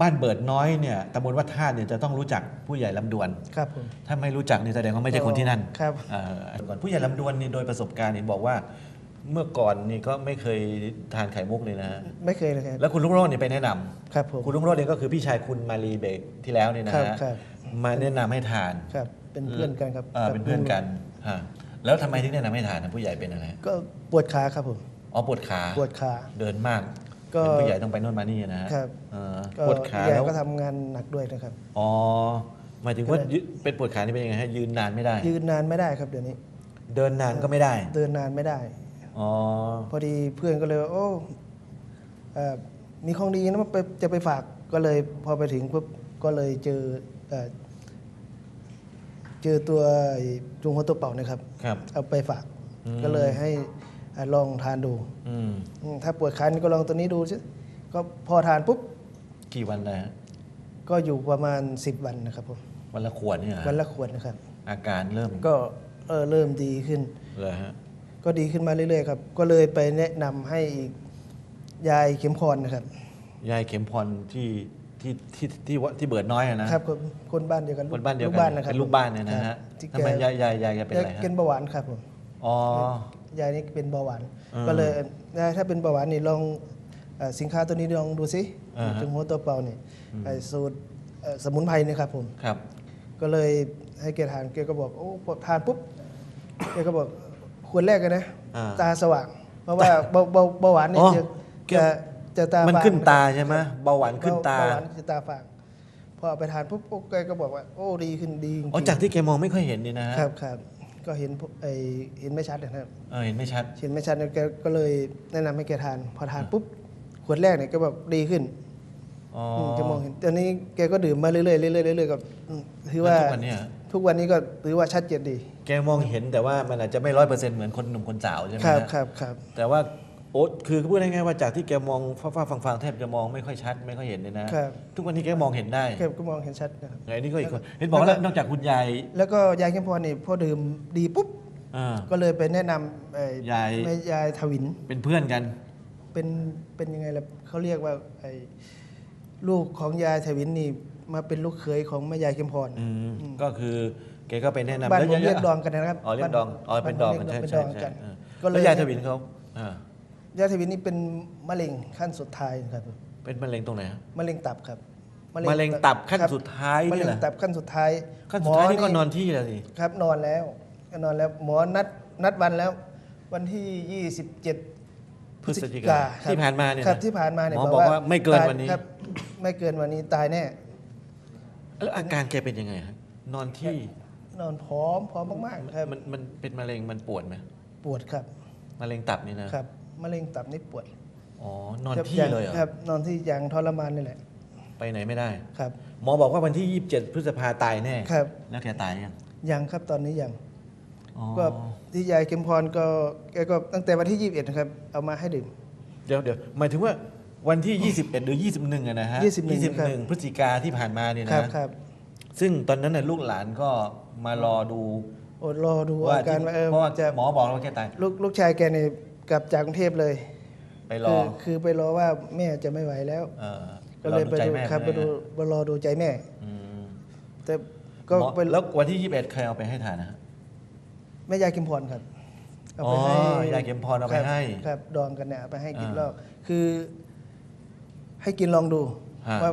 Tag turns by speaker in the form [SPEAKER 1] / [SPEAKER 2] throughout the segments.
[SPEAKER 1] บ้านเบิดน้อยเนี่ยตำบลวัดท่าเนี่ยจะต้องรู้จักผู้ใหญ่ลำดวน
[SPEAKER 2] ครับผม
[SPEAKER 1] ถ้าไม่รู้จักนี่แสดงว่าไม่ใช่คนที่นั่น
[SPEAKER 2] ครับ
[SPEAKER 1] เอ่อก่อนผู้ใหญ่ลำดวนนี่โดยประสบการณ์นี่บอกว่า เมื่อก่อนนี่ก็ไม่เคยทานไข่มุกเลยนะฮะ
[SPEAKER 2] ไม่เคยเลยครับ
[SPEAKER 1] แล้วคุณลุงโรจน์นี่ไปแนะนำ
[SPEAKER 2] ครับผม
[SPEAKER 1] คุณลุงโรจน์เนี่ยก็คือพี่ชายคุณมารีเบรกที่แล้วนี่นะครับฮะ
[SPEAKER 2] ครับ
[SPEAKER 1] มาแนะนำให้ทาน
[SPEAKER 2] ครับ เป็นเพื่อนกันครับ
[SPEAKER 1] เออเป็นเพื่อนกันฮะแล้วทำไมถึงแนะนำให้ทานนะผู้ใหญ่เป็นอะไร
[SPEAKER 2] ก็ปวดขาครับผม
[SPEAKER 1] อ๋อปวดขา
[SPEAKER 2] ปวดขา
[SPEAKER 1] เดินมาก
[SPEAKER 2] ก็
[SPEAKER 1] เป็นผู้ใหญ่ต้องไปโน่นมานี่นะฮะ
[SPEAKER 2] ครับ
[SPEAKER 1] เออ
[SPEAKER 2] ก็
[SPEAKER 1] ปวดขา
[SPEAKER 2] ใหญ่
[SPEAKER 1] แล้ว
[SPEAKER 2] ก็ทำงานหนักด้วยนะครับ
[SPEAKER 1] อ๋อหมายถึงว่า
[SPEAKER 2] ก็เลย
[SPEAKER 1] ยืเป็นปวดขานี่เป็นยังไงฮะยืนนานไม่ได้
[SPEAKER 2] ยืนนานไม่ได้ครับเดี๋ยวนี้
[SPEAKER 1] เดินนานก็ไม่ได้
[SPEAKER 2] เดินนานไม่ได้
[SPEAKER 1] อ๋อ
[SPEAKER 2] พอดีเพื่อนก็เลยว่าโอ้เอ่อมีของดีนะมาไปจะไปฝากก็เลยพอไปถึงปุ๊บก็เลยเจอเอ่อเจอตัวไอ้จุงหัวตัวเป่านะครับ
[SPEAKER 1] ครับ
[SPEAKER 2] เอาไปฝาก
[SPEAKER 1] อืม
[SPEAKER 2] ก็เลยให้อะ ลองทานดู
[SPEAKER 1] อืม
[SPEAKER 2] อืมถ้าปวดขานี่ก็ลองตัวนี้ดูสิก็พอทานปุ๊บ
[SPEAKER 1] กี่วันเลยฮะ
[SPEAKER 2] ก็อยู่ประมาณ 10 วันนะครับผม
[SPEAKER 1] วันละขวดเนี่ยเหรอ
[SPEAKER 2] วันละขวดนะครับ
[SPEAKER 1] อาการเริ่ม
[SPEAKER 2] ก็เออเริ่มดีขึ้น
[SPEAKER 1] เลยฮะ
[SPEAKER 2] ก็ดีขึ้นมาเรื่อยๆครับ ก็เลยไปแนะนำให้อีกยายเข็มพรนะครับ
[SPEAKER 1] ยายเข็มพรที่ที่ที่ที่วัดที่เบิดน้อยอะนะครับ
[SPEAKER 2] คนคนบ้านเดียวกัน
[SPEAKER 1] คนบ้านเดียว
[SPEAKER 2] ลู
[SPEAKER 1] กั
[SPEAKER 2] กบ้านนะครับ
[SPEAKER 1] เป็นลูกบ้านเนี่ยนะ
[SPEAKER 2] ค
[SPEAKER 1] ฮะ
[SPEAKER 2] รับที่
[SPEAKER 1] ทำไม
[SPEAKER 2] แก
[SPEAKER 1] ยายยายยายแกเป็นอะไร
[SPEAKER 2] แก
[SPEAKER 1] ฮะ
[SPEAKER 2] เป็นเบาหวานครับผม
[SPEAKER 1] อ๋อ
[SPEAKER 2] ยายนี่เป็นเบาหวาน
[SPEAKER 1] อืม
[SPEAKER 2] ก็เลยยายถ้าเป็นเบาหวานนี่ลองเอ่อสินค้าตัวนี้ลองดูสิ
[SPEAKER 1] อ่าฮะ
[SPEAKER 2] จงหัวตัวเป่านี่ไอ้สูตรเอ่อสมุนไพรนี่ครับผม
[SPEAKER 1] ครับ
[SPEAKER 2] ก็เลยให้แกทานแกก็บอกโอ้พอทานปุ๊บแกก็บอกควรแรกกันนะ
[SPEAKER 1] อ่า
[SPEAKER 2] ตาสว่าง เพราะว่าเบาเบาเบาหวานเนี่ย
[SPEAKER 1] อ๋อ
[SPEAKER 2] จะ
[SPEAKER 1] แก
[SPEAKER 2] จะจะตา
[SPEAKER 1] มัน
[SPEAKER 2] ฟาง
[SPEAKER 1] ขึ้นตาใช่ไหมเบาหวานขึ้นตา
[SPEAKER 2] เบาหวานจะตาฟางพอเอาไปทานปุ๊บโอ้แกก็บอกว่า โอ้ดีขึ้นดีจริงๆ
[SPEAKER 1] อ๋อจากที่แกมองไม่ค่อยเห็นนี่นะฮะ
[SPEAKER 2] ครับครับ ก็เห็นพวกไอเห็นไม่ชัดนะครับ
[SPEAKER 1] เออเห็นไม่ชัด
[SPEAKER 2] เห็นไม่ชัดเนี่ยแกก็เลยแนะนำให้แกทาน พอทานปุ๊บขวดแรกเนี่ยก็แบบดีขึ้น
[SPEAKER 1] อ๋อ
[SPEAKER 2] มแกมองเห็นตอนนี้แกก็ดื่มมาเรื่อยๆเรื่อยๆเรื่อยๆก็อืมถือว่า
[SPEAKER 1] แล้วทุกวันเนี้ย
[SPEAKER 2] ทุกวันนี้ก็ถือว่าชัดเจนดี
[SPEAKER 1] แกมองเห็นแต่ว่ามันอาจจะไม่ร้อยเปอร์เซ็นต์เหมือนคนหนุ่มคนสาวใช่ไหม
[SPEAKER 2] ครับ
[SPEAKER 1] ฮะ
[SPEAKER 2] ครับครับ
[SPEAKER 1] แต่ว่า โอ๊ตคือพูดง่ายๆว่าจากที่แกมองฟ้าๆฟังๆแทบจะมองไม่ค่อยชัด ไม่ค่อยเห็นเลยนะ ครับ ทุกวันนี้แกมองเห็นได้
[SPEAKER 2] แกก็มองเห็นชัดนะครับ
[SPEAKER 1] ไงนี่ก็อีกคนเห็นบอกว่า
[SPEAKER 2] แล้วก็
[SPEAKER 1] นอกจากคุณยาย
[SPEAKER 2] แล้วก็ยายเข้มพรนี่พอดื่มดีปุ๊บ
[SPEAKER 1] อ่า
[SPEAKER 2] ก็เลยไปแนะนำไอ้
[SPEAKER 1] ยาย
[SPEAKER 2] แม่ยายทวิน
[SPEAKER 1] เป็นเพื่อนกัน
[SPEAKER 2] เป็นเป็นยังไงล่ะเขาเรียกว่าไอ้ลูกของยายทวินนี่มาเป็นลูกเขยของแม่ยายเข้มพร
[SPEAKER 1] อืมก็คือแกก็ไปแนะนำ
[SPEAKER 2] บ้าน
[SPEAKER 1] แล้ว
[SPEAKER 2] ผม
[SPEAKER 1] ย
[SPEAKER 2] เรียกดองกันนะครับ
[SPEAKER 1] อ๋อเรียกดองอ๋อเป็นดองกัน
[SPEAKER 2] บ้า
[SPEAKER 1] ใช่
[SPEAKER 2] ผมเรีย
[SPEAKER 1] ใช่
[SPEAKER 2] เป็นดอง
[SPEAKER 1] ใช่
[SPEAKER 2] กัน
[SPEAKER 1] เออ
[SPEAKER 2] ก็เลย
[SPEAKER 1] แล้วยายทวินเขาอ่า ยา
[SPEAKER 2] ยทวินนี่เป็นมะเร็งขั้นสุดท้ายครับ
[SPEAKER 1] เป็นมะเร็งตรงไหนฮะ
[SPEAKER 2] มะเร็งตับครับ
[SPEAKER 1] มะเร็งตับขั้น
[SPEAKER 2] ครับ
[SPEAKER 1] สุดท้าย
[SPEAKER 2] มะ
[SPEAKER 1] นี่
[SPEAKER 2] เร็
[SPEAKER 1] เห
[SPEAKER 2] ง
[SPEAKER 1] รอ
[SPEAKER 2] ตับขั้นสุดท้าย
[SPEAKER 1] ขั้นสุดท้าย
[SPEAKER 2] หม
[SPEAKER 1] นี่ก็นอนที่แล้วสิ
[SPEAKER 2] ครับนอนแล้วก็นอนแล้วหมอนัดนัดวันแล้ว วันที่ 27
[SPEAKER 1] พฤศจิกา
[SPEAKER 2] ครับ
[SPEAKER 1] ที่ผ่านมาเนี่ย
[SPEAKER 2] ครับ
[SPEAKER 1] นะ
[SPEAKER 2] ที่ผ่านมาเนี่ย
[SPEAKER 1] หมอบอกว่าไม่เกิน
[SPEAKER 2] ตย
[SPEAKER 1] วันนี้
[SPEAKER 2] ครับไม่เกินวันนี้ตายแน่
[SPEAKER 1] แล้วอาการแกเป็นยังไงฮะนอนที่
[SPEAKER 2] นอนพร้อมพร้อมมากๆครับ
[SPEAKER 1] มันมันเป็นมะเร็งมันปวดไหม
[SPEAKER 2] ปวดครับ
[SPEAKER 1] มะเร็งตับนี่นะครับ
[SPEAKER 2] มะเร็งตับนี่ปวด
[SPEAKER 1] อ๋อนอน
[SPEAKER 2] ครับ
[SPEAKER 1] ที่เลยเหรอ
[SPEAKER 2] ครับนอนที่อย่างทรมานนี่แหละ
[SPEAKER 1] ไปไหนไม่ได้
[SPEAKER 2] ครับ
[SPEAKER 1] หมอบอกว่าวันที่ 27 พฤษภาตายแน่
[SPEAKER 2] ครับ
[SPEAKER 1] แล้วแกตายยัง
[SPEAKER 2] ยังครับตอนนี้ยัง
[SPEAKER 1] อ๋อ
[SPEAKER 2] ก็ที่ยายเข็มพรก็แกก็ตั้งแต่วันที่ 21นะครับเอามาให้ดื่ม
[SPEAKER 1] เดี๋ยวเดี๋ยวหมายถึงว่าวันที่ 21 หรือ 21อะนะฮะ
[SPEAKER 2] 21ครับ
[SPEAKER 1] 21พฤศจิกาที่ผ่านมาเนี่ย
[SPEAKER 2] ครับ
[SPEAKER 1] นะครับซึ่งตอนนั้นน่ะลูกหลานก็มารอดู
[SPEAKER 2] อดรอดู
[SPEAKER 1] ว่า
[SPEAKER 2] อาการว่าเออ
[SPEAKER 1] เพราะว่า
[SPEAKER 2] จะ
[SPEAKER 1] หมอบอกแล้วว่าแกตาย
[SPEAKER 2] ลูกลูกชายแกเนี่ย กลับจากกรุงเทพเลย
[SPEAKER 1] ไปรอ
[SPEAKER 2] คือคือไปรอว่าแม่จะไม่ไหวแล้ว
[SPEAKER 1] เออ
[SPEAKER 2] ก็เลยไป
[SPEAKER 1] รอใจ
[SPEAKER 2] ดู
[SPEAKER 1] แม่
[SPEAKER 2] ครับไปดู
[SPEAKER 1] นะ
[SPEAKER 2] ไปรอดูใจแม่
[SPEAKER 1] อืม
[SPEAKER 2] แต่ก็
[SPEAKER 1] หมอ
[SPEAKER 2] ไป
[SPEAKER 1] แล้ววันที่ 21 ใครเอาไปให้ทานนะฮะ
[SPEAKER 2] แม่ยายเข็มพรครับเอาไป
[SPEAKER 1] อ๋อ
[SPEAKER 2] ให้
[SPEAKER 1] ยายเข็มพรเอาไป
[SPEAKER 2] ครับ
[SPEAKER 1] ให้
[SPEAKER 2] ครับดองกันเนี่ยเอาไปให้กิน
[SPEAKER 1] อ่า
[SPEAKER 2] แล้วคือ ให้กินลองดู
[SPEAKER 1] ฮะ
[SPEAKER 2] ว่า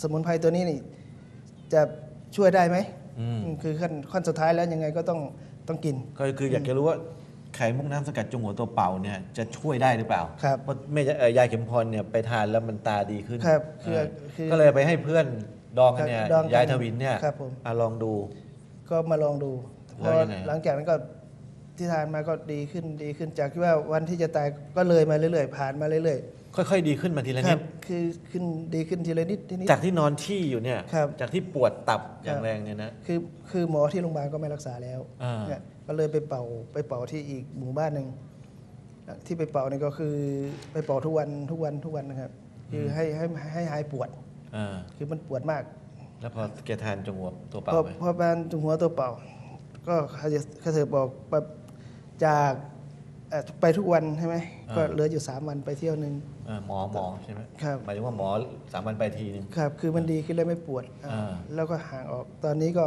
[SPEAKER 2] สมุนไพรตัวนี้นี่ จะช่วยได้ไหม
[SPEAKER 1] อืม
[SPEAKER 2] อืมคือขั้นขั้นสุดท้ายแล้วยังไงก็ต้องต้องกิน
[SPEAKER 1] ก็คืออยากจะรู้ว่า ไข่มุกน้ำสกัดจงหัวตัวเป่าเนี่ยจะช่วยได้หรือเปล่า
[SPEAKER 2] ครับ
[SPEAKER 1] เพราะแม่เอ่อยายเข็มพรเนี่ยไปทานแล้วมันตาดีขึ้น
[SPEAKER 2] ครับคือ
[SPEAKER 1] เออ
[SPEAKER 2] คือ
[SPEAKER 1] ก็เลยไปให้เพื่อนดองกันเนี่ย
[SPEAKER 2] ครับดองกัน
[SPEAKER 1] ยายทวินเนี่ย
[SPEAKER 2] ครับผม
[SPEAKER 1] อะลองดู
[SPEAKER 2] ก็มาลองดูพ
[SPEAKER 1] แล้ว
[SPEAKER 2] อ
[SPEAKER 1] ยังไง
[SPEAKER 2] หลังจากนั้นก็ ที่ทานมาก็ดีขึ้นดีขึ้นจากที่ว่าวันที่จะตายก็เลยมาเรื่อยๆ ผ่านมาเรื่อย
[SPEAKER 1] ค่อยๆ ดีขึ้นมาทีละ
[SPEAKER 2] ๆค
[SPEAKER 1] นิ
[SPEAKER 2] รั
[SPEAKER 1] ด
[SPEAKER 2] บคือขึ้นดีขึ้นทีละนิดทีนิด
[SPEAKER 1] จากที่นอนที่อยู่เนี่ย
[SPEAKER 2] ครับ
[SPEAKER 1] จากที่ปวดตับอ
[SPEAKER 2] ค
[SPEAKER 1] ย่า
[SPEAKER 2] รั
[SPEAKER 1] ง
[SPEAKER 2] บ
[SPEAKER 1] แรงเนี่ยนะ
[SPEAKER 2] คือคือหมอที่โรงพยาบาลก็ไม่รักษาแล้ว
[SPEAKER 1] อ่า
[SPEAKER 2] เนี่ยก็เลยไปเป่าไปเป่าที่อีกหมู่บ้านหนึ่งที่ไปเป่านี่ก็คือไปเป่าทุกวันทุกวันทุกวันนะครับ คือให้ให้ให้หายปวด
[SPEAKER 1] อ่า
[SPEAKER 2] คือมันปวดมาก
[SPEAKER 1] แล้วพอแกทานจงหัวตัวเป่า
[SPEAKER 2] พอ
[SPEAKER 1] ไป
[SPEAKER 2] พอบ้านจุงหัวตัวเป่า ก็เขาจะเขาจะบอกแบบ จากเอ่อไปทุกวันใช่ไหมก็เหลืออยู่สามวันไปเที่ยวหนึ่ง
[SPEAKER 1] อเออหมอหมอใช่ไหม
[SPEAKER 2] ครับ
[SPEAKER 1] หมายถึงว่าหมอสามวันไปทีนึง
[SPEAKER 2] ครับ คือมันดีขึ้นแล้วไม่ปวดอ่า
[SPEAKER 1] อ่า
[SPEAKER 2] แล้วก็ห่างออกตอนนี้ก็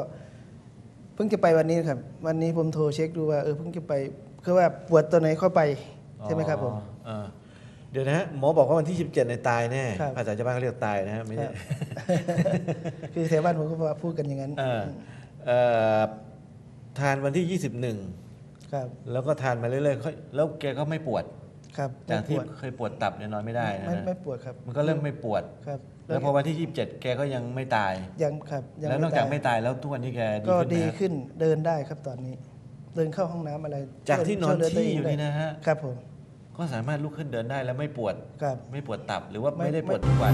[SPEAKER 2] เพิ่งจะไปวันนี้ครับ วันนี้ผมโทรเช็คดูว่าเออเพิ่งจะไปคือว่าปวดตัวไหนเข้าไปใช่ไหมครับผม
[SPEAKER 1] อ๋อเออเดี๋ยวนะฮะหมอบอกว่าวันที่ 17ในตายแน่
[SPEAKER 2] ครับ
[SPEAKER 1] ภาษาชาวบ้านเขาเรียกตายนะฮะไม่
[SPEAKER 2] ค
[SPEAKER 1] ใช่
[SPEAKER 2] รับคือแถวบ้านผมก็พูดกันอย่างนั้น
[SPEAKER 1] เออเอ่อทานวันที่ 21
[SPEAKER 2] ครับ
[SPEAKER 1] แล้วก็ทานมาเรื่อยๆค่อยแล้วแกก็ไม่ปวด
[SPEAKER 2] ครับ
[SPEAKER 1] จาก
[SPEAKER 2] ไม่ป
[SPEAKER 1] ที่
[SPEAKER 2] วด
[SPEAKER 1] เคยปวดตับเนี่ยนอนไม่ได้นะ
[SPEAKER 2] ไม่
[SPEAKER 1] ฮะ
[SPEAKER 2] ไม่ปวดครับ
[SPEAKER 1] มันก็เริ่มไม่ปวด
[SPEAKER 2] ครับ
[SPEAKER 1] แล้วพอวันที่ 27 แกก็ยังไม่ตาย
[SPEAKER 2] ยังครับยัง
[SPEAKER 1] แล้วนอกจากไม่
[SPEAKER 2] ตาย
[SPEAKER 1] ตายแล้วทุกวันนี้แกดี
[SPEAKER 2] ก็
[SPEAKER 1] ขึ้น
[SPEAKER 2] ดี
[SPEAKER 1] นะฮะ
[SPEAKER 2] ขึ้นเดินได้ครับตอนนี้ เดินเข้าห้องน้ำอะไร
[SPEAKER 1] จากที่นอน
[SPEAKER 2] ช่วเดิ
[SPEAKER 1] ที่
[SPEAKER 2] ตัวเง
[SPEAKER 1] อยู่
[SPEAKER 2] ได้
[SPEAKER 1] นี่นะฮะ
[SPEAKER 2] ครับผม
[SPEAKER 1] ก็สามารถลุกขึ้นเดินได้แล้วไม่ปวด
[SPEAKER 2] ครับ
[SPEAKER 1] ไม่ปวดตับหรือว่า
[SPEAKER 2] ไม่
[SPEAKER 1] ไม่ได้ปวด
[SPEAKER 2] ไม่
[SPEAKER 1] ทุกวัน